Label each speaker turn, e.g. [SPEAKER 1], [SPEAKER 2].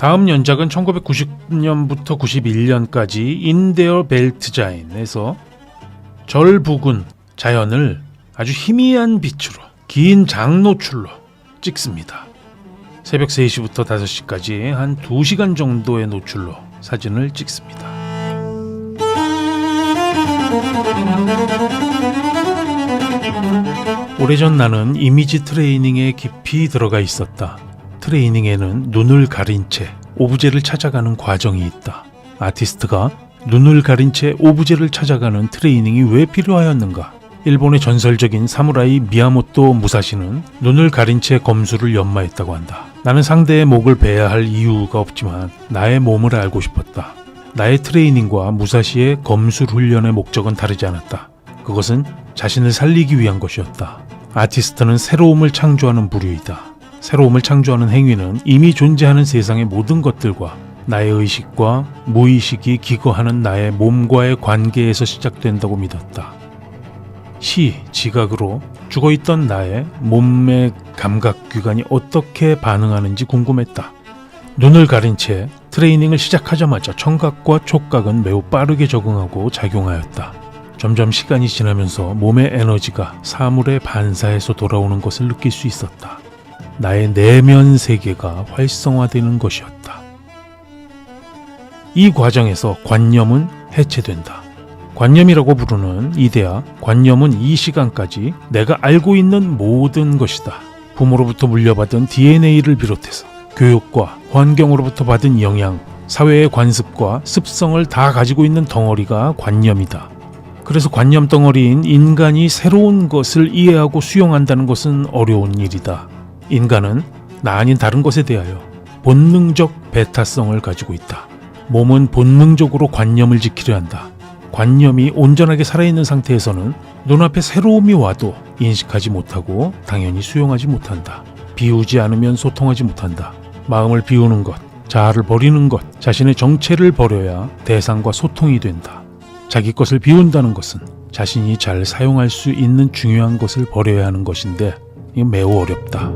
[SPEAKER 1] 다음 연작은 1990년부터 91년까지 인데어 벨트자인에서 절 부근 자연을 아주 희미한 빛으로 긴 장노출로 찍습니다. 새벽 3시부터 5시까지 한 2시간 정도의 노출로 사진을 찍습니다. 오래전 나는 이미지 트레이닝에 깊이 들어가 있었다. 트레이닝에는 눈을 가린 채 오브제를 찾아가는 과정이 있다. 아티스트가 눈을 가린 채 오브제를 찾아가는 트레이닝이 왜 필요하였는가? 일본의 전설적인 사무라이 미야모토 무사시는 눈을 가린 채 검수를 연마했다고 한다. 나는 상대의 목을 베야 할 이유가 없지만 나의 몸을 알고 싶었다. 나의 트레이닝과 무사시의 검술 훈련의 목적은 다르지 않았다. 그것은 자신을 살리기 위한 것이었다. 아티스트는 새로움을 창조하는 부류이다. 새로움을 창조하는 행위는 이미 존재하는 세상의 모든 것들과 나의 의식과 무의식이 기거하는 나의 몸과의 관계에서 시작된다고 믿었다. 시, 지각으로 죽어있던 나의 몸의 감각귀관이 어떻게 반응하는지 궁금했다. 눈을 가린 채 트레이닝을 시작하자마자 청각과 촉각은 매우 빠르게 적응하고 작용하였다. 점점 시간이 지나면서 몸의 에너지가 사물의 반사에서 돌아오는 것을 느낄 수 있었다. 나의 내면 세계가 활성화되는 것이었다. 이 과정에서 관념은 해체된다. 관념이라고 부르는 이데아, 관념은 이 시간까지 내가 알고 있는 모든 것이다. 부모로부터 물려받은 DNA를 비롯해서 교육과 환경으로부터 받은 영향, 사회의 관습과 습성을 다 가지고 있는 덩어리가 관념이다. 그래서 관념 덩어리인 인간이 새로운 것을 이해하고 수용한다는 것은 어려운 일이다. 인간은 나 아닌 다른 것에 대하여 본능적 배타성을 가지고 있다. 몸은 본능적으로 관념을 지키려 한다. 관념이 온전하게 살아있는 상태에서는 눈앞에 새로움이 와도 인식하지 못하고 당연히 수용하지 못한다. 비우지 않으면 소통하지 못한다. 마음을 비우는 것, 자아를 버리는 것, 자신의 정체를 버려야 대상과 소통이 된다. 자기 것을 비운다는 것은 자신이 잘 사용할 수 있는 중요한 것을 버려야 하는 것인데 매우 어렵다.